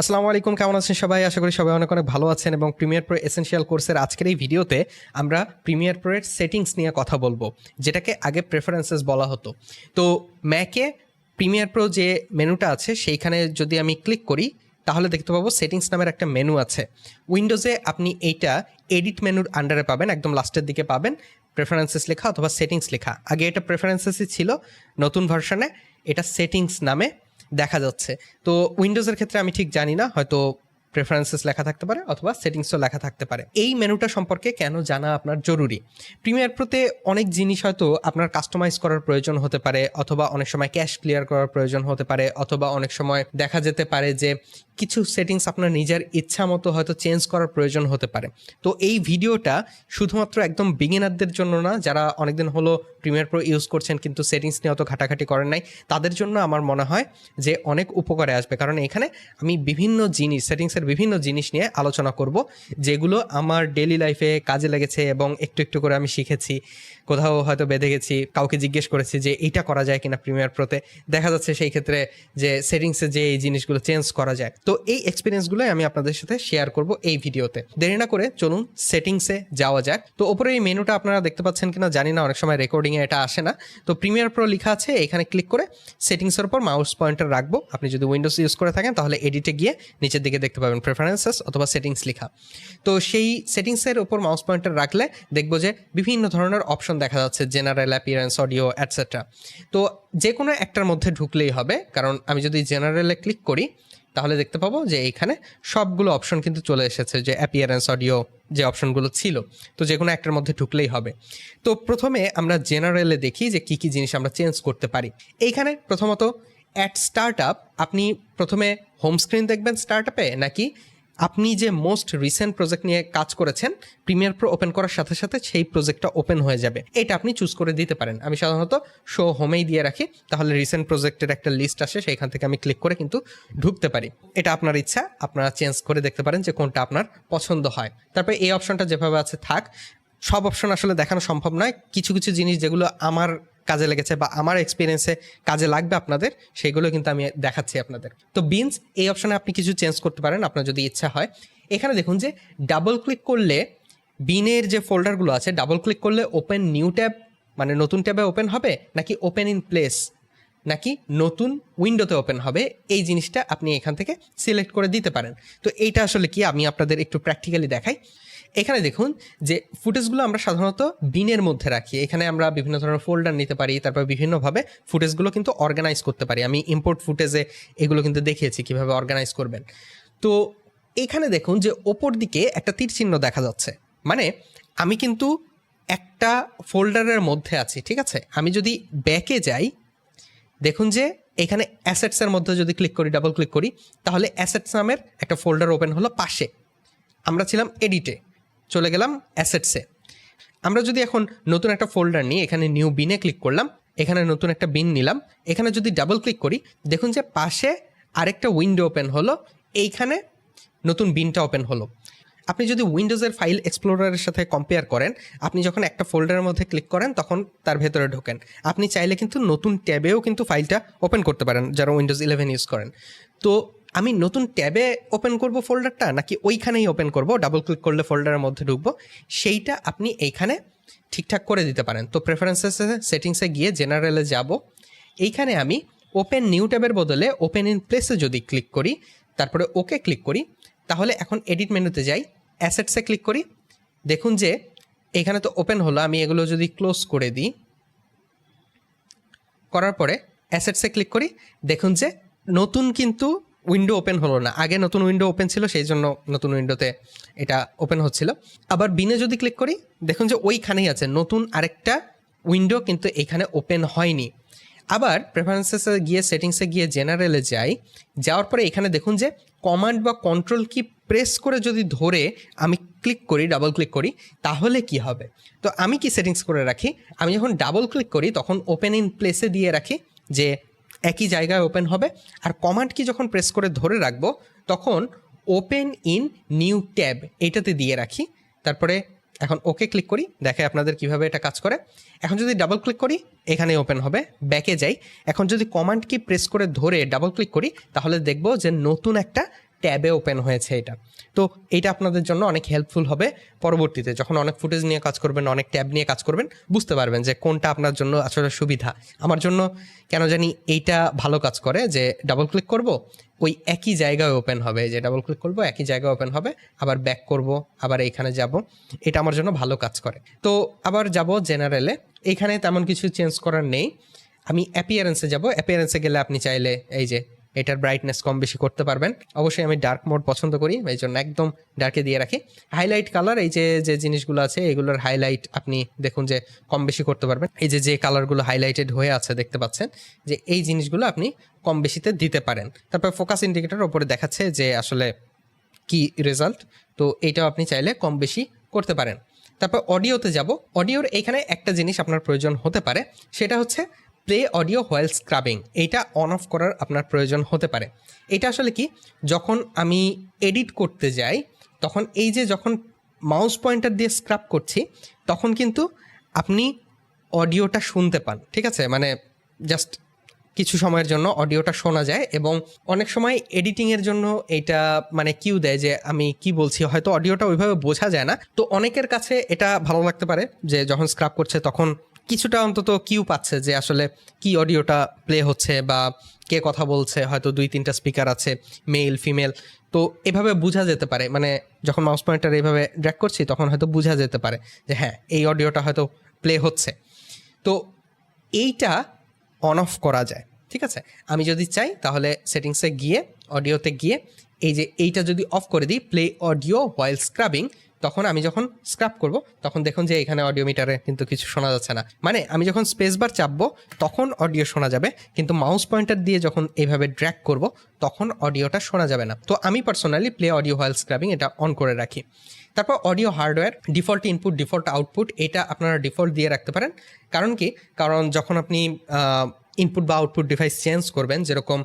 আসসালামু আলাইকুম, কেমন আছেন সবাই? আশা করি সবাই অনেক অনেক ভালো আছেন এবং প্রিমিয়ার প্রো এসেনশিয়াল কোর্সের আজকের এই ভিডিওতে আমরা প্রিমিয়ার প্রোয়ের সেটিংস নিয়ে কথা বলব, যেটাকে আগে প্রেফারেন্সেস বলা হতো। তো ম্যাকে প্রিমিয়ার প্রো যে মেনুটা আছে, সেইখানে যদি আমি ক্লিক করি, তাহলে দেখতে পাবো সেটিংস নামের একটা মেনু আছে। উইন্ডোজে আপনি এইটা এডিট মেনুর আন্ডারে পাবেন, একদম লাস্টের দিকে পাবেন প্রেফারেন্সেস লেখা অথবা সেটিংস লেখা। আগে এটা প্রেফারেন্সেসই ছিল, নতুন ভার্সনে এটা সেটিংস নামে দেখা যাচ্ছে। তো উইন্ডোজের ক্ষেত্রে আমি ঠিক জানি না, হয়তো প্রেফারেন্সেস লেখা থাকতে পারে অথবা সেটিংসও লেখা থাকতে পারে। এই মেনুটা সম্পর্কে কেন জানা আপনার জরুরি? প্রিমিয়ার প্রোতে অনেক জিনিস হয়তো আপনার কাস্টমাইজ করার প্রয়োজন হতে পারে, অথবা অনেক সময় ক্যাশ ক্লিয়ার করার প্রয়োজন হতে পারে, অথবা অনেক সময় দেখা যেতে পারে যে কিছু সেটিংস আপনার নিজের ইচ্ছা মতো হয়তো চেঞ্জ করার প্রয়োজন হতে পারে। তো এই ভিডিওটা শুধুমাত্র একদম বিগিনারদের জন্য না, যারা অনেকদিন হলো প্রিমিয়ার প্রো ইউজ করছেন কিন্তু সেটিংস নিয়ে অত ঘাটাঘাটি করেন নাই, তাদের জন্য আমার মনে হয় যে অনেক উপকারে আসবে। কারণ এখানে আমি বিভিন্ন জিনিস সেটিংসের বিভিন্ন জিনিস নিয়ে আলোচনা করব, যেগুলো আমার ডেলি লাইফে কাজে লেগেছে এবং একটু একটু করে আমি শিখেছি। কোথাও হয়তো বেঁধে গেছি, কাউকে জিজ্ঞেস করেছি যে এইটা করা যায় কিনা প্রিমিয়ার প্রোতে দেখা যাচ্ছে সেই ক্ষেত্রে যে সেটিংসে যে এই জিনিসগুলো চেঞ্জ করা যায়। তো এই এক্সপিরিয়েন্সগুলোই আমি আপনাদের সাথে শেয়ার করব এই ভিডিওতে। দেরি না করে চলুন সেটিংসে যাওয়া যাক। তো ওপরে এই মেনুটা আপনারা দেখতে পাচ্ছেন কিনা জানি না, অনেক সময় রেকর্ডিংয়ে এটা আসে না। তো প্রিমিয়ার প্রো লেখা আছে, এখানে ক্লিক করে সেটিংসের উপর মাউস পয়েন্টার রাখব। আপনি যদি উইন্ডোজ ইউজ করে থাকেন, তাহলে এডিটে গিয়ে নিচের দিকে দেখতে পাবেন প্রেফারেন্সেস অথবা সেটিংস লেখা। তো সেই সেটিংসের উপর মাউস পয়েন্টার রাখলে দেখব যে বিভিন্ন ধরনের অপশন দেখা যাচ্ছে জেনারেল অ্যাপিয়ারেন্স অডিও অ্যাটসেট্রা তো যে কোনো একটার মধ্যে ঢুকলেই হবে, কারণ আমি যদি জেনারেলে ক্লিক করি তাহলে দেখতে পাবো যে এখানে সবগুলো অপশন কিন্তু চলে এসেছে, যে অ্যাপিয়ারেন্স অডিও যে অপশনগুলো ছিল। তো যে কোনো একটার মধ্যে ঢুকলেই হবে। তো প্রথমে আমরা জেনারেলে দেখি যে কী কী জিনিস আমরা চেঞ্জ করতে পারি। এইখানে প্রথমত অ্যাট স্টার্ট আপ আপনি প্রথমে হোম স্ক্রিন দেখবেন স্টার্ট আপে নাকি আপনি যে মোস্ট রিসেন্ট প্রজেক্ট নিয়ে কাজ করেছেন, প্রিমিয়ার প্রো ওপেন করার সাথে সাথে সেই প্রজেক্টটা ওপেন হয়ে যাবে। এটা আপনি চুজ করে দিতে পারেন। আমি সাধারণত শো হোমেই দিয়ে রাখি, তাহলে রিসেন্ট প্রজেক্টের একটা লিস্ট আসে, সেইখান থেকে আমি ক্লিক করে কিন্তু ঢুকতে পারি। এটা আপনার ইচ্ছা, আপনারা চেঞ্জ করে দেখতে পারেন যে কোনটা আপনার পছন্দ হয়। তারপরে এই অপশনটা যেভাবে আছে থাক, সব অপশন আসলে দেখানো সম্ভব নয়। কিছু কিছু জিনিস যেগুলো আমার কাজে লেগেছে বা আমার এক্সপিরিয়েন্সে কাজে লাগবে আপনাদের, সেগুলো কিন্তু আমি দেখাচ্ছি আপনাদের। তো বিনস এই অপশানে আপনি কিছু চেঞ্জ করতে পারেন, আপনার যদি ইচ্ছা হয়। এখানে দেখুন যে ডাবল ক্লিক করলে বিনের যে ফোল্ডারগুলো আছে ডাবল ক্লিক করলে ওপেন নিউ ট্যাব মানে নতুন ট্যাবে ওপেন হবে, নাকি ওপেন ইন প্লেস নাকি নতুন উইন্ডোতে ওপেন হবে, এই জিনিসটা আপনি এখান থেকে সিলেক্ট করে দিতে পারেন। তো এইটা আসলে কি? আমি আপনাদের একটু প্র্যাকটিক্যালি দেখাই। এখানে দেখুন যে ফুটেজগুলো আমরা সাধারণত বিনের মধ্যে রাখি। এখানে আমরা বিভিন্ন ধরনের ফোল্ডার নিতে পারি, তারপর বিভিন্নভাবে ফুটেজগুলো কিন্তু অর্গানাইজ করতে পারি। আমি ইম্পোর্ট ফুটেজে এগুলো কিন্তু দেখিয়েছি কীভাবে অর্গানাইজ করবেন। তো এখানে দেখুন যে ওপর দিকে একটা তীর চিহ্ন দেখা যাচ্ছে। মানে আমি কিন্তু একটা ফোল্ডারের মধ্যে আছি, ঠিক আছে? আমি যদি ব্যাকে যাই, দেখুন যে এখানে অ্যাসেটসের মধ্যে যদি ক্লিক করি ডাবল ক্লিক করি, তাহলে অ্যাসেটস নামের একটা ফোল্ডার ওপেন হলো পাশে। আমরা ছিলাম এডিটে চলে গেলাম অ্যাসেটসে আমরা যদি এখন নতুন একটা ফোল্ডার নিই এখানে নিউ বিনে ক্লিক করলাম, এখানে নতুন একটা বিন নিলাম, এখানে যদি ডাবল ক্লিক করি, দেখুন যে পাশে আরেকটা উইন্ডো ওপেন হলো, এইখানে নতুন বিনটা ওপেন হলো। আপনি যদি উইন্ডোজের ফাইল এক্সপ্লোরারের সাথে কম্পেয়ার করেন, আপনি যখন একটা ফোল্ডারের মধ্যে ক্লিক করেন, তখন তার ভেতরে ঢোকেন। আপনি চাইলে কিন্তু নতুন ট্যাবেও কিন্তু ফাইলটা ওপেন করতে পারেন, যারা উইন্ডোজ ইলেভেন ইউজ করেন। তো আমি নতুন ট্যাবে ওপেন করব ফোল্ডারটা নাকি ওইখানেই ওপেন করব ডাবল ক্লিক করলে ফোল্ডারের মধ্যে ঢুকবো, সেইটা আপনি এইখানে ঠিকঠাক করে দিতে পারেন। তো প্রেফারেন্সেসে সেটিংসে গিয়ে জেনারেলে যাব। এইখানে আমি ওপেন নিউ ট্যাবের বদলে ওপেন ইন প্লেসে যদি ক্লিক করি, তারপরে ওকে ক্লিক করি, তাহলে এখন এডিট মেনুতে যাই অ্যাসেটসে ক্লিক করি। দেখুন যে, এখানে তো ওপেন হলো, আমি এগুলো যদি ক্লোজ করে দিই, করার পরে অ্যাসেটসে ক্লিক করি। দেখুন যে, নতুন কিন্তু উইন্ডো ওপেন হলো না। আগে নতুন উইন্ডো ওপেন ছিল, সেই জন্য নতুন উইন্ডোতে এটা ওপেন হচ্ছিল। আবার বিনে যদি ক্লিক করি, দেখুন যে ওইখানেই আছে। নতুন আরেকটা উইন্ডো কিন্তু এখানে ওপেন হয়নি। আবার প্রেফারেন্সেসে গিয়ে সেটিংসে গিয়ে জেনারেলে যাই, যাওয়ার পরে এখানে দেখুন যে কমান্ড বা কন্ট্রোল কি প্রেস করে যদি ধরে আমি ক্লিক করি ডাবল ক্লিক করি, তাহলে কি হবে? তো আমি কি সেটিংস করে রাখি? আমি যখন ডাবল ক্লিক করি, তখন ওপেন ইন প্লেসে দিয়ে রাখি যে একই জায়গায় ওপেন হবে। আর কমান্ড কি যখন প্রেস করে ধরে রাখব, তখন ওপেন ইন নিউ ট্যাব এটাতে দিয়ে রাখি। তারপরে এখন ওকে ক্লিক করি দেখে আপনাদের কীভাবে এটা কাজ করে। এখন যদি ডাবল ক্লিক করি, এখানে ওপেন হবে ব্যাকে যাই। এখন যদি কমান্ড কি প্রেস করে ধরে ডাবল ক্লিক করি, তাহলে দেখব যে নতুন একটা ট্যাবে ওপেন হয়েছে এটা। তো এটা আপনাদের জন্য অনেক হেল্পফুল হবে পরবর্তীতে। যখন অনেক ফুটেজ নিয়ে কাজ করবেন, অনেক ট্যাব নিয়ে কাজ করবেন, বুঝতে পারবেন যে কোনটা আপনার জন্য আসলে সুবিধা। আমার জন্য কেন জানি এইটা ভালো কাজ করে যে ডাবল ক্লিক করব, ওই একই জায়গায় ওপেন হবে। যে ডাবল ক্লিক করব, একই জায়গায় ওপেন হবে, আবার ব্যাক করব, আবার এইখানে যাব। এটা আমার জন্য ভালো কাজ করে। তো আবার যাব জেনারেলে এইখানে তেমন কিছু চেঞ্জ করার নেই। আমি অ্যাপিয়ারেন্সে যাব। অ্যাপিয়ারেন্সে গেলে আপনি চাইলে এই যে এটার ব্রাইটনেস কম বেশি করতে পারবেন। অবশ্যই আমি ডার্ক মোড পছন্দ করি, এই জন্য একদম ডার্কে দিয়ে রাখি। হাইলাইট কালার এই যে যে জিনিসগুলো আছে, এগুলোর হাইলাইট আপনি দেখুন যে কম বেশি করতে পারবেন। এই যে যে কালারগুলো হাইলাইটেড হয়ে আছে দেখতে পাচ্ছেন, যে এই জিনিসগুলো আপনি কম বেশিতে দিতে পারেন। তারপর ফোকাস ইন্ডিকেটর ওপরে দেখাচ্ছে যে আসলে কি রেজাল্ট তো এইটাও আপনি চাইলে কম বেশি করতে পারেন। তারপর অডিওতে যাব। অডিওর এখানে একটা জিনিস আপনার প্রয়োজন হতে পারে, সেটা হচ্ছে প্লে অডিও হোয়েল স্ক্রাবিং এইটা অন অফ করার আপনার প্রয়োজন হতে পারে। এটা আসলে কি? যখন আমি এডিট করতে যাই, তখন এই যে যখন মাউস পয়েন্টার দিয়ে স্ক্রাব করছি, তখন কিন্তু আপনি অডিওটা শুনতে পান, ঠিক আছে? মানে জাস্ট কিছু সময়ের জন্য অডিওটা শোনা যায় এবং অনেক সময় এডিটিংয়ের জন্য এটা মানে কিউ দেয় যে আমি কি বলছি, হয়তো অডিওটা ওইভাবে বোঝা যায় না। তো অনেকের কাছে এটা ভালো লাগতে পারে যে যখন স্ক্রাব করছে তখন কিছুটা অন্তত কিউ পাচ্ছে যে আসলে কি অডিওটা প্লে হচ্ছে বা কে কথা বলছে, হয়তো দুই, তিনটা স্পিকার আছে মেল ফিমেল তো এভাবে বোঝা যেতে পারে। মানে যখন মাউস পয়েন্টার এইভাবে ড্র্যাক করছি, তখন হয়তো বোঝা যেতে পারে যে হ্যাঁ এই অডিওটা হয়তো প্লে হচ্ছে। তো এইটা অন অফ করা যায়, ঠিক আছে? আমি যদি চাই, তাহলে সেটিংসে গিয়ে অডিওতে গিয়ে, এই যে এইটা যদি অফ করে দিই প্লে অডিও ওয়াইল স্ক্রাবিং তখন আমি যখন স্ক্রাব করব, তখন দেখুন যে এখানে অডিও মিটারে কিন্তু কিছু শোনা যাচ্ছে না। মানে আমি যখন স্পেস বার চাপবো, তখন অডিও শোনা যাবে, কিন্তু মাউস পয়েন্টার দিয়ে যখন এইভাবে ড্র্যাক করব, তখন অডিওটা শোনা যাবে না। তো আমি personally play audio while scrubbing এটা অন করে রাখি। তারপর audio hardware default input default output এটা আপনারা ডিফল্ট দিয়ে রাখতে পারেন। কারণ কি? কারণ যখন আপনি ইনপুট বা আউটপুট ডিভাইস চেঞ্জ করবেন, যেরকম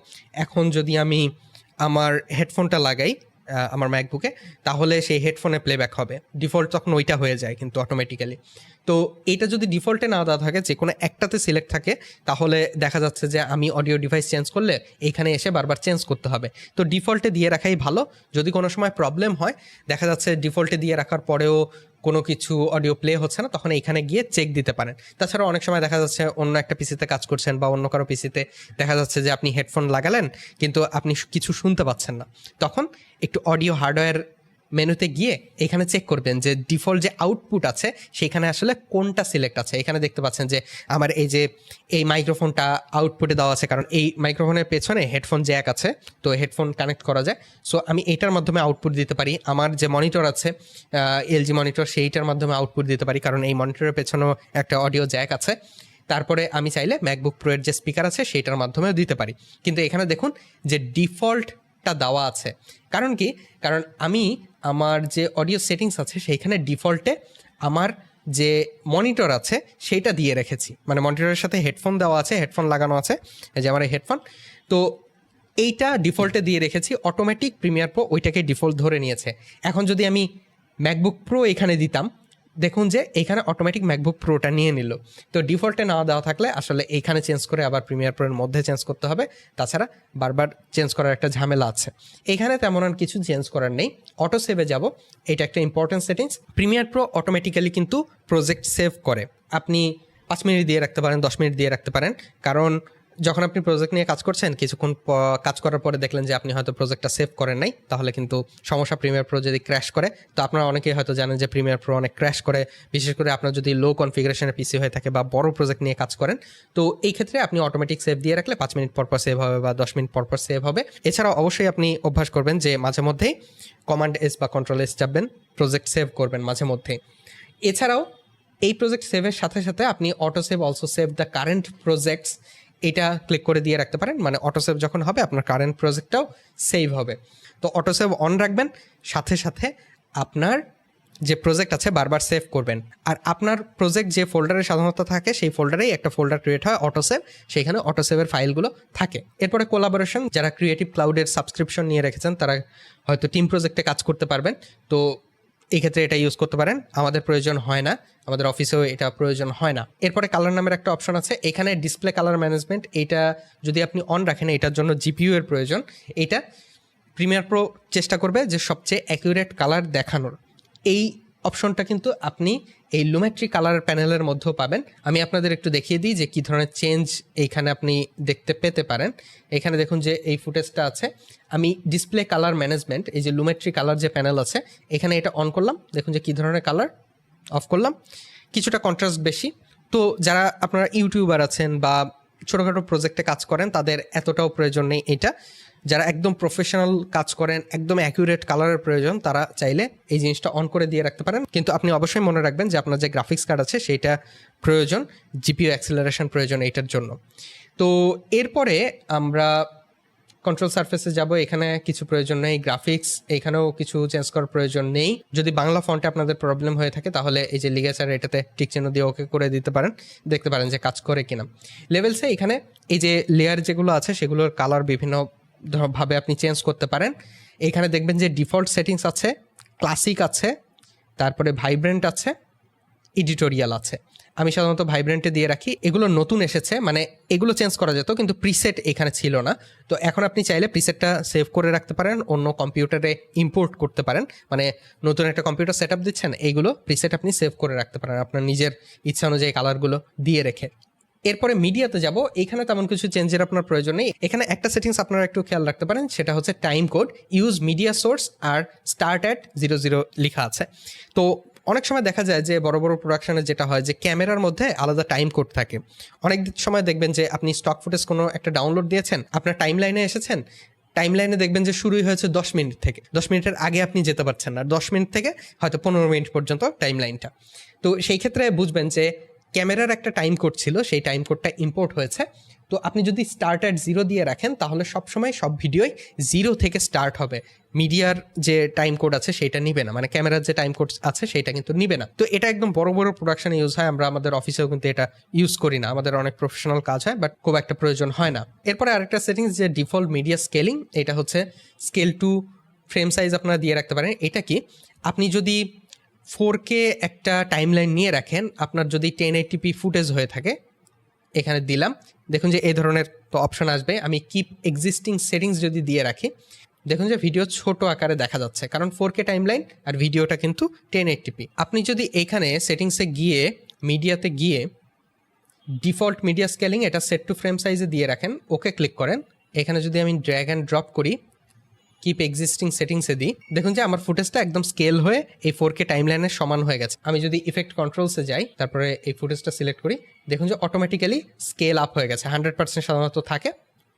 এখন যদি আমি আমার হেডফোনটা লাগাই আমার ম্যাকবুকে তাহলে সেই হেডফোনে প্লেব্যাক হবে। ডিফল্ট তখন ওইটা হয়ে যায় কিন্তু অটোমেটিক্যালি তো এটা যদি ডিফল্টে না দেওয়া থাকে যে কোনো একটাতে সিলেক্ট থাকে, তাহলে দেখা যাচ্ছে যে আমি অডিও ডিভাইস চেঞ্জ করলে এইখানে এসে বারবার চেঞ্জ করতে হবে। তো ডিফল্টে দিয়ে রাখাই ভালো। যদি কোনো সময় প্রবলেম হয়, দেখা যাচ্ছে ডিফল্টে দিয়ে রাখার পরেও কোনো কিছু অডিও প্লে হচ্ছে না, তখন এইখানে গিয়ে চেক দিতে পারেন। তাছাড়া অনেক সময় দেখা যাচ্ছে অন্য একটা পিসিতে কাজ করছেন বা অন্য কারও পিসিতে দেখা যাচ্ছে যে আপনি হেডফোন লাগালেন, কিন্তু আপনি কিছু শুনতে পাচ্ছেন না। তখন একটু অডিও হার্ডওয়্যার মেনুতে গিয়ে এখানে চেক করবেন যে ডিফল্ট যে আউটপুট আছে, সেখানে আসলে কোনটা সিলেক্ট আছে। এখানে দেখতে পাচ্ছেন যে আমার এই যে, এই মাইক্রোফোনটা আউটপুটে দেওয়া আছে, কারণ এই মাইক্রোফোনের পেছনে হেডফোন জ্যাক আছে, তো হেডফোন কানেক্ট করা যায়। সো আমি এটার মাধ্যমে আউটপুট দিতে পারি। আমার যে মনিটর আছে এলজি মনিটর সেইটার মাধ্যমে আউটপুট দিতে পারি, কারণ এই মনিটরের পেছনেও একটা অডিও জ্যাক আছে। তারপরে আমি চাইলে ম্যাকবুক প্রোয়ের যে স্পিকার আছে, সেইটার মাধ্যমেও দিতে পারি। কিন্তু এখানে দেখুন যে ডিফল্টটা দেওয়া আছে। কারণ কি? কারণ আমি আমার যে অডিও সেটিংস আছে, সেইখানে ডিফল্টে আমার যে মনিটর আছে, সেইটা দিয়ে রেখেছি। মানে মনিটরের সাথে হেডফোন দেওয়া আছে হেডফোন লাগানো আছে যে আমার এই হেডফোন তো এইটা ডিফল্টে দিয়ে রেখেছি অটোমেটিক প্রিমিয়ার প্রো ওইটাকে ডিফল্ট ধরে নিয়েছে। এখন যদি আমি ম্যাকবুক প্রো এখানে দিতাম দেখুন যে এখানে অটোমেটিক ম্যাকবুক প্রোটা নিয়ে নিল। তো ডিফল্টে না দেওয়া থাকলে আসলে এইখানে চেঞ্জ করে আবার প্রিমিয়ার প্রোর মধ্যে চেঞ্জ করতে হবে। তাছাড়া বারবার চেঞ্জ করার একটা ঝামেলা আছে। এখানে তেমন আর কিছু চেঞ্জ করার নেই। অটো সেভে যাব। এটা একটা important settings Premiere Pro automatically কিন্তু প্রজেক্ট সেভ করে। আপনি পাঁচ মিনিট দিয়ে রাখতে পারেন, দশ মিনিট দিয়ে রাখতে পারেন। কারণ যখন আপনি প্রজেক্ট নিয়ে কাজ করছেন, কিছুক্ষণ কাজ করার পরে দেখলেন যে আপনি হয়তো প্রজেক্টটা সেভ করেন নাই, তাহলে কিন্তু সমস্যা প্রিমিয়ার প্রো যদি ক্র্যাশ করে, তো আপনারা অনেকেই হয়তো জানেন যে প্রিমিয়ার প্রো অনেক ক্র্যাশ করে। বিশেষ করে আপনার যদি লো কনফিগারেশনের পিসি হয়ে থাকে বা বড় প্রজেক্ট নিয়ে কাজ করেন, তো এই ক্ষেত্রে আপনি অটোমেটিক সেভ দিয়ে রাখলে পাঁচ মিনিট পর পর সেভ হবে বা দশ মিনিট পর পর সেভ হবে। এছাড়াও অবশ্যই আপনি অভ্যাস করবেন যে মাঝে মধ্যেই কমান্ড এস বা কন্ট্রোল এস চাপবেন প্রজেক্ট সেভ করবেন মাঝে মধ্যে এছাড়াও এই প্রজেক্ট সেভের সাথে সাথে আপনি auto save also save the current projects এটা ক্লিক করে দিয়ে রাখতে পারেন। মানে অটো সেভ যখন হবে, আপনার কারেন্ট প্রজেক্টটাও সেভ হবে। তো অটো সেভ অন রাখবেন। সাথে সাথে আপনার যে প্রজেক্ট আছে, বারবার সেভ করবেন। আর আপনার প্রজেক্ট যে ফোল্ডারে সাধারণত থাকে, সেই ফোল্ডারেই একটা ফোল্ডার ক্রিয়েট হয় অটো সেভ সেখানে অটো সেভের ফাইলগুলো থাকে। এরপরে কোলাবোরেশন যারা ক্রিয়েটিভ ক্লাউডের সাবস্ক্রিপশন নিয়ে রেখেছেন, তারা হয়তো টিম প্রজেক্টে কাজ করতে পারবেন। তো এই ক্ষেত্রে এটা ইউজ করতে পারেন। আমাদের প্রয়োজন হয় না। আমাদের অফিসেও এটা প্রয়োজন হয় না। এরপরে কালার নামের একটা অপশন আছে। এখানে ডিসপ্লে কালার ম্যানেজমেন্ট এটা যদি আপনি অন রাখেন, এটার জন্য জিপিইউ এর প্রয়োজন। এটা প্রিমিয়ার প্রো চেষ্টা করবে যে সবচেয়ে অ্যাকিউরেট কালার দেখানোর। এই অপশনটা কিন্তু আপনি এই লুমেট্রি কালার প্যানেলের মধ্যেও পাবেন। আমি আপনাদের একটু দেখিয়ে দিই যে কী ধরনের চেঞ্জ এইখানে আপনি দেখতে পেতে পারেন। এখানে দেখুন যে এই ফুটেজটা আছে। আমি ডিসপ্লে কালার ম্যানেজমেন্ট এই যে লুমেট্রি কালার যে প্যানেল আছে, এখানে এটা অন করলাম। দেখুন যে কী ধরনের কালার অফ করলাম। কিছুটা কন্ট্রাস্ট বেশি। তো যারা আপনারা ইউটিউবার আছেন বা ছোটোখাটো প্রজেক্টে কাজ করেন, তাদের এতটাও প্রয়োজন নেই এটা। যারা একদম প্রফেশনাল কাজ করেন, একদম অ্যাকুরেট কালারের প্রয়োজন, তারা চাইলে এই জিনিসটা অন করে দিয়ে রাখতে পারেন। কিন্তু আপনি অবশ্যই মনে রাখবেন যে আপনার যে গ্রাফিক্স কার্ড আছে, সেইটা প্রয়োজন জিপিও অ্যাক্সেলারেশন প্রয়োজন এইটার জন্য। তো এরপরে আমরা কন্ট্রোল সার্ফেসে যাব, এখানে কিছু প্রয়োজন নেই গ্রাফিক্স এখানেও কিছু চেঞ্জ করার প্রয়োজন নেই। যদি বাংলা ফন্টে আপনাদের প্রবলেম হয়ে থাকে, তাহলে এই যে লিগেচার এটাতে টিক চিহ্ন দিয়ে ওকে করে দিতে পারেন, দেখতে পারেন যে কাজ করে কিনা। লেভেলসে এখানে এই যে লেয়ার যেগুলো আছে, সেগুলোর কালার বিভিন্ন ভাবে আপনি চেঞ্জ করতে পারেন। এখানে দেখবেন যে ডিফল্ট সেটিংস আছে ক্লাসিক আছে, তারপরে ভাইব্রেন্ট আছে এডিটোরিয়াল আছে। আমি সাধারণত ভাইব্রেন্টে দিয়ে রাখি। এগুলো নতুন এসেছে মানে এগুলো চেঞ্জ করা যেত, কিন্তু প্রিসেট এখানে ছিল না। তো এখন আপনি চাইলে প্রিসেটটা সেভ করে রাখতে পারেন, অন্য কম্পিউটারে ইম্পোর্ট করতে পারেন। মানে নতুন একটা কম্পিউটার সেট দিচ্ছেন এইগুলো প্রিসেট আপনি সেভ করে রাখতে পারেন, আপনার নিজের ইচ্ছা অনুযায়ী কালারগুলো দিয়ে রেখে। এরপরে মিডিয়াতে যাব। এখানে তেমন কিছু চেঞ্জের আপনার প্রয়োজন নেই। এখানে একটা সেটিংস আপনারা একটু খেয়াল রাখতে পারেন, সেটা হচ্ছে time code use media source R start at zero zero লেখা আছে। তো অনেক সময় দেখা যায় যে বড় বড় প্রোডাকশনে যেটা হয় যে ক্যামেরার মধ্যে আলাদা টাইম কোড থাকে। অনেক সময় দেখবেন যে আপনি স্টক ফুটেজ কোনো একটা ডাউনলোড দিয়েছেন, আপনার টাইম লাইনে এসেছেন টাইম লাইনে দেখবেন যে শুরুই হয়েছে দশ মিনিট থেকে। দশ মিনিটের আগে আপনি যেতে পারছেন না। দশ মিনিট থেকে হয়তো পনেরো মিনিট পর্যন্ত টাইম লাইনটা তো সেই ক্ষেত্রে বুঝবেন যে ক্যামেরার একটা টাইম কোড ছিল, সেই টাইম কোডটা ইম্পোর্ট হয়েছে। তো আপনি যদি স্টার্ট অ্যাট জিরো দিয়ে রাখেন, তাহলে সবসময় সব ভিডিওই জিরো থেকে স্টার্ট হবে। মিডিয়ার যে টাইম কোড আছে, সেটা নিবে না। মানে ক্যামেরার যে টাইম কোড আছে, সেটা কিন্তু নিবে না। তো এটা একদম বড় বড় প্রোডাকশনে ইউজ হয়। আমরা আমাদের অফিসেও কিন্তু এটা ইউজ করি না। আমাদের অনেক প্রফেশনাল কাজ হয় বাট খুব একটা প্রয়োজন হয় না। এরপরে আরেকটা সেটিংস যে ডিফল্ট মিডিয়া স্কেলিং এটা হচ্ছে স্কেল টু ফ্রেম সাইজ আপনারা দিয়ে রাখতে পারেন। এটা কি? আপনি যদি ফোর কে একটা টাইমলাইন নিয়ে রাখেন। আপনার যদি টেন এইটিপি ফুটেজ হয়ে থাকে, এখানে দিলাম। দেখুন যে এই ধরনের তো অপশন আসবে। আমি কিপ এক্সিস্টিং সেটিংস যদি দিয়ে রাখি, দেখুন যে ভিডিও ছোট আকারে দেখা যাচ্ছে। কারণ ফোর কে টাইমলাইন আর ভিডিওটা কিন্তু টেন এইটিপি আপনি যদি এখানে সেটিংসে গিয়ে মিডিয়াতে গিয়ে ডিফল্ট মিডিয়া স্কেলিং এটা সেট টু ফ্রেম সাইজে দিয়ে রাখেন, ওকে ক্লিক করেন। এখানে যদি আমি ড্র্যাগ অ্যান্ড ড্রপ করি কিপ এক্সিস্টিং সেটিংসে দিই। দেখুন যে আমার ফুটেজটা একদম স্কেল হয়ে এই ফোর কে টাইমলাইনের সমান হয়ে গেছে। আমি যদি ইফেক্ট কন্ট্রোলসে যাই, তারপরে এই ফুটেজটা সিলেক্ট করি, দেখুন যে অটোমেটিক্যালি স্কেল আপ হয়ে গেছে। হান্ড্রেড পার্সেন্ট সাধারণত থাকে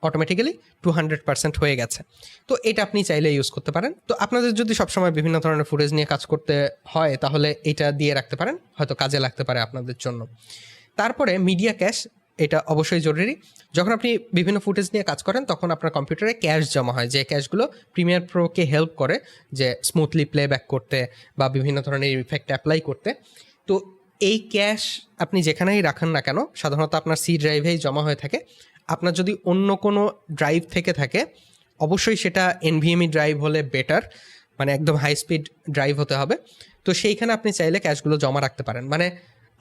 অটোমেটিক্যালি টু হান্ড্রেড পার্সেন্ট হয়ে গেছে। তো এটা আপনি চাইলে ইউজ করতে পারেন। তো আপনাদের যদি সবসময় বিভিন্ন ধরনের ফুটেজ নিয়ে কাজ করতে হয়, তাহলে এটা দিয়ে রাখতে পারেন। হয়তো কাজে লাগতে পারে আপনাদের জন্য। তারপরে মিডিয়া ক্যাশ এটা অবশ্যই জরুরি। যখন আপনি বিভিন্ন ফুটেজ নিয়ে কাজ করেন, তখন আপনার কম্পিউটারে ক্যাশ জমা হয়। যে ক্যাশগুলো প্রিমিয়ার প্রোকে হেল্প করে যে স্মুথলি প্লেব্যাক করতে বা বিভিন্ন ধরনের ইফেক্ট অ্যাপ্লাই করতে। তো এই ক্যাশ আপনি যেখানেই রাখেন না কেন, সাধারণত আপনার সি ড্রাইভেই জমা হয়ে থাকে। আপনার যদি অন্য কোনো ড্রাইভ থেকে থাকে, অবশ্যই সেটা এনভিএমই ড্রাইভ হলে বেটার মানে একদম হাই স্পিড ড্রাইভ হতে হবে। তো সেইখানে আপনি চাইলে ক্যাশগুলো জমা রাখতে পারেন। মানে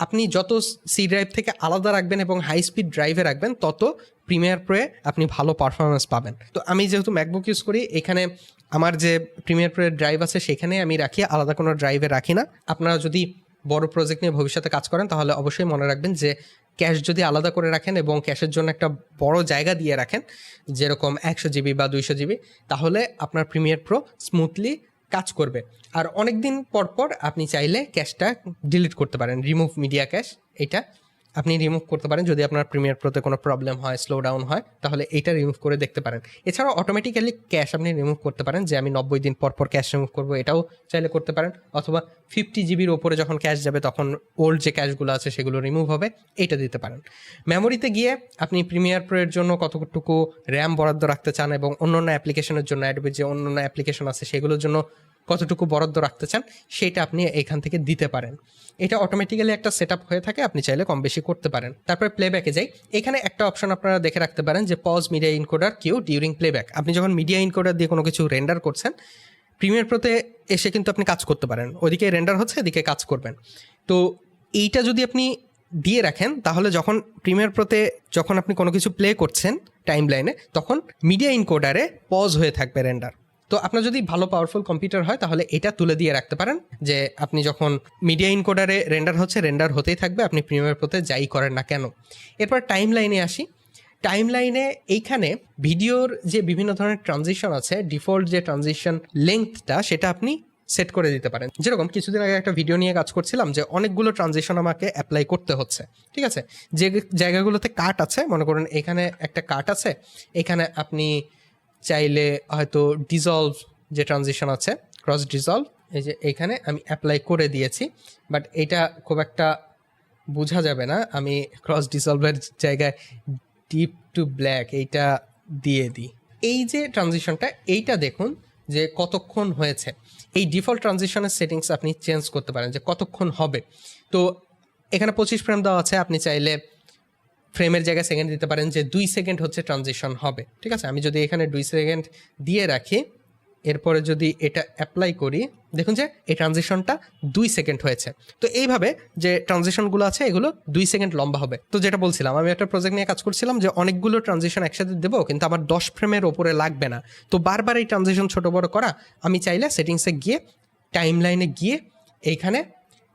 আপনি যত সি ড্রাইভ থেকে আলাদা রাখবেন এবং হাই স্পিড ড্রাইভে রাখবেন, তত প্রিমিয়ার প্রোয়ে আপনি ভালো পারফরমেন্স পাবেন। তো আমি যেহেতু ম্যাকবুক ইউজ করি, এখানে আমার যে প্রিমিয়ার প্রোয়ের ড্রাইভ আছে সেখানে আমি রাখি, আলাদা কোনো ড্রাইভে রাখি না। আপনারা যদি বড় প্রজেক্ট নিয়ে ভবিষ্যতে কাজ করেন, তাহলে অবশ্যই মনে রাখবেন যে ক্যাশ যদি আলাদা করে রাখেন এবং ক্যাশের জন্য একটা বড় জায়গা দিয়ে রাখেন, যেরকম একশো জিবি বা দুইশো জিবি তাহলে আপনার প্রিমিয়ার প্রো স্মুথলি কাজ করবে। আর অনেক দিন পর পর আপনি চাইলে ক্যাশটা ডিলিট করতে পারেন। রিমুভ মিডিয়া ক্যাশ এটা আপনি রিমুভ করতে পারেন। যদি আপনার প্রিমিয়ার প্রোতে কোনো প্রবলেম হয় স্লো ডাউন হয়, তাহলে এইটা রিমুভ করে দেখতে পারেন। এছাড়াও অটোমেটিক্যালি ক্যাশ আপনি রিমুভ করতে পারেন, যে আমি নব্বই দিন পর পর ক্যাশ রিমুভ করব, এটাও চাইলে করতে পারেন। অথবা ফিফটি জিবির ওপরে যখন ক্যাশ যাবে, তখন ওল্ড যে ক্যাশগুলো আছে সেগুলো রিমুভ হবে। এটা দিতে পারেন। মেমোরিতে গিয়ে আপনি প্রিমিয়ার প্রোয়ের জন্য কতটুকু র্যাম বরাদ্দ রাখতে চান এবং অন্য অন্য অ্যাপ্লিকেশনের জন্য অ্যাডোবি যে অন্য অন্য অ্যাপ্লিকেশন আছে সেগুলোর জন্য কতটুকু বরাদ্দ রাখতে চান, সেটা আপনি এখান থেকে দিতে পারেন। এটা অটোমেটিক্যালি একটা সেট হয়ে থাকে, আপনি চাইলে কম বেশি করতে পারেন। তারপরে প্লেব্যাকে যাই। এখানে একটা অপশন আপনারা দেখে রাখতে পারেন যে pause media encoder queue during playback আপনি যখন মিডিয়া ইনকোডার দিয়ে কোনো কিছু রেন্ডার করছেন প্রিমিয়ার প্রোতে এসে কিন্তু আপনি কাজ করতে পারেন। ওদিকে রেন্ডার হচ্ছে, এদিকে কাজ করবেন। তো এইটা যদি আপনি দিয়ে রাখেন, তাহলে যখন প্রিমিয়ার প্রোতে যখন আপনি কোনো কিছু প্লে করছেন টাইম লাইনে তখন মিডিয়া ইনকোডারে পজ হয়ে থাকবে রেন্ডার তো আপনার যদি ভালো পাওয়ারফুল কম্পিউটার হয়, তাহলে এটা তুলে দিয়ে রাখতে পারেন যে আপনি যখন মিডিয়া ইনকোডারে রেন্ডার হচ্ছে রেন্ডার হতেই থাকবে, আপনি প্রিমিয়ার প্রোতে যাই করেন না কেন। এরপর টাইম লাইনে আসি। টাইম লাইনে এইখানে ভিডিওর যে বিভিন্ন ধরনের ট্রানজিশন আছে ডিফল্ট যে ট্রানজিশন লেংথটা সেটা আপনি সেট করে দিতে পারেন। যেরকম কিছুদিন আগে একটা ভিডিও নিয়ে কাজ করছিলাম যে অনেকগুলো ট্রানজিশন আমাকে অ্যাপ্লাই করতে হচ্ছে, ঠিক আছে? যে জায়গাগুলোতে কাট আছে, মনে করুন এখানে একটা কাট আছে, এখানে আপনি চাইলে হয়তো ডিজলভ যে ট্রানজিশন আছে ক্রস ডিজলভ এই যে এইখানে আমি অ্যাপ্লাই করে দিয়েছি বাট এটা খুব একটা বোঝা যাবে না, আমি ক্রস ডিসলভের জায়গায় ডিপ টু ব্ল্যাক এইটা দিয়ে দিই। এই যে ট্রানজিশনটা এইটা দেখুন যে কতক্ষণ হয়েছে। এই ডিফল্ট ট্রানজিশনের সেটিংস আপনি চেঞ্জ করতে পারেন যে কতক্ষণ হবে। তো এখানে পঁচিশ ফ্রেম দেওয়া আছে, আপনি চাইলে ফ্রেমের জায়গায় সেকেন্ড দিতে পারেন যে দুই সেকেন্ড হচ্ছে ট্রানজিশন হবে। ঠিক আছে? আমি যদি এখানে দুই সেকেন্ড দিয়ে রাখি এরপরে যদি এটা অ্যাপ্লাই করি, দেখুন যে এই ট্রানজিশনটা দুই সেকেন্ড হয়েছে। তো এইভাবে যে ট্রানজিশনগুলো আছে, এগুলো দুই সেকেন্ড লম্বা হবে। তো যেটা বলছিলাম, আমি একটা প্রজেক্ট নিয়ে কাজ করছিলাম যে অনেকগুলো ট্রানজিশন একসাথে দেবো, কিন্তু আমার দশ ফ্রেমের ওপরে লাগবে না। তো বারবার এই ট্রানজিশন ছোট বড় করা, আমি চাইলে সেটিংসে গিয়ে টাইম লাইনে গিয়ে এইখানে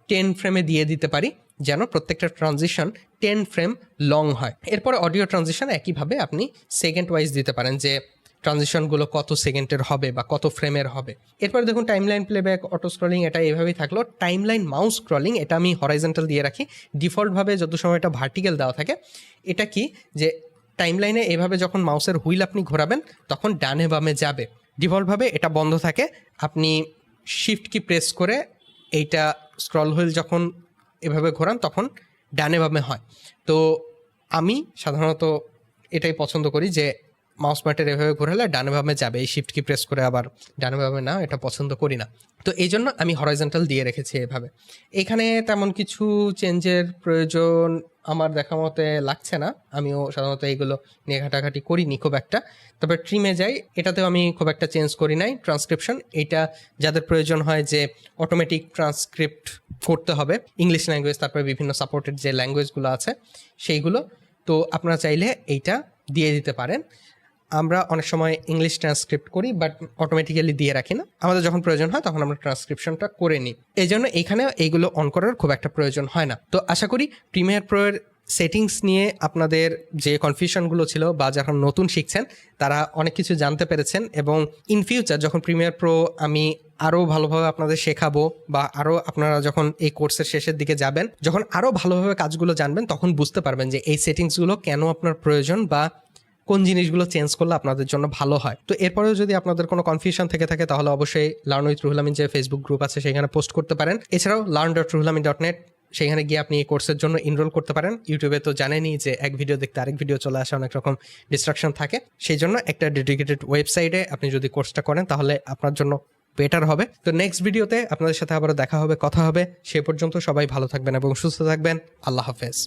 টেন ফ্রেমে দিয়ে দিতে পারি, যেন প্রত্যেকটা ট্রানজিশন টেন ফ্রেম লং হয়। এরপরে অডিও ট্রানজিশন একইভাবে আপনি সেকেন্ড ওয়াইজ দিতে পারেন যে ট্রানজিশনগুলো কত সেকেন্ডের হবে বা কত ফ্রেমের হবে। এরপর দেখুন টাইমলাইন প্লেব্যাক, অটো স্ক্রলিং, এটা এভাবেই থাকল। টাইমলাইন মাউস স্ক্রলিং, এটা আমি হরাইজেন্টাল দিয়ে রাখি। ডিফল্টভাবে যত সময় এটা ভার্টিক্যাল দেওয়া থাকে, এটা কি যে টাইমলাইনে এভাবে যখন মাউসের হুইল আপনি ঘোরাবেন, তখন ডানে বামে যাবে। ডিফল্টভাবে এটা বন্ধ থাকে। আপনি শিফট কি প্রেস করে এইটা স্ক্রল হুইল যখন এভাবে ঘোরান, তখন ডানে বামে হয়। তো আমি সাধারণত এটাই পছন্দ করি যে মাউস ম্যাটের এভাবে ঘোরালে ডানে বামে যাবে। এই শিফট কি প্রেস করে আবার ডানে বামে না, এটা পছন্দ করি না। তো এই জন্য আমি হরাইজেন্টাল দিয়ে রেখেছি এভাবে। এখানে তেমন কিছু চেঞ্জের প্রয়োজন আমার দেখা মতে লাগছে না। আমিও সাধারণত এইগুলো নিয়ে ঘাটাঘাটি করিনি খুব একটা। তবে ট্রিমে যাই, এটাতেও আমি খুব একটা চেঞ্জ করি নাই। ট্রান্সক্রিপশন এটা যাদের প্রয়োজন হয় যে অটোমেটিক ট্রান্সক্রিপ্ট করতে হবে। ইংলিশ ল্যাঙ্গুয়েজ তারপরে বিভিন্ন সাপোর্টেড যে ল্যাঙ্গুয়েজগুলো আছে, সেইগুলো। তো আপনারা চাইলে এইটা দিয়ে দিতে পারেন। আমরা অনেক সময় ইংলিশ ট্রান্সক্রিপ্ট করি বাট অটোমেটিক্যালি দিয়ে রাখি না। আমাদের যখন প্রয়োজন হয়, তখন আমরা ট্রান্সক্রিপশনটা করে নিই। এই জন্য এইখানে এইগুলো অন করার খুব একটা প্রয়োজন হয় না। তো আশা করি প্রিমিয়ার প্রোয়ের সেটিংস নিয়ে আপনাদের যে কনফিউশনগুলো ছিল, বা যখন নতুন শিখছেন, তারা অনেক কিছু জানতে পেরেছেন, এবং ইন ফিউচার যখন প্রিমিয়ার প্রো আমি আরও ভালোভাবে আপনাদের শেখাবো, বা আরও আপনারা যখন এই কোর্সের শেষের দিকে যাবেন, যখন আরও ভালোভাবে কাজগুলো জানবেন, তখন বুঝতে পারবেন যে এই সেটিংসগুলো কেন আপনার প্রয়োজন, বা কোন জিনিসগুলো চেঞ্জ করলে আপনাদের জন্য ভালো হয়। তো এরপরেও যদি আপনাদের কোনো কনফিউশন থেকে থাকে, তাহলে অবশ্যই লার্ন উইথ রুহুল আমিন যে ফেসবুক গ্রুপ আছে, সেখানে পোস্ট করতে পারেন। এছাড়াও learn dot Ruhul Amin dot net সেখানে গিয়ে আপনি এই কোর্সের জন্য এনরোল করতে পারেন। ইউটিউবে তো জানেনই যে এক ভিডিও দেখতে আরেক ভিডিও চলে আসে, অনেক রকম ডিস্ট্রাকশন থাকে। সেই জন্য একটা ডেডিকেটেড ওয়েবসাইটে আপনি যদি কোর্সটা করেন, তাহলে আপনার জন্য বেটার হবে। তো নেক্সট ভিডিওতে আপনাদের সাথে আবারও দেখা হবে, কথা হবে। সে পর্যন্ত সবাই ভালো থাকবেন এবং সুস্থ থাকবেন। আল্লাহ হাফেজ।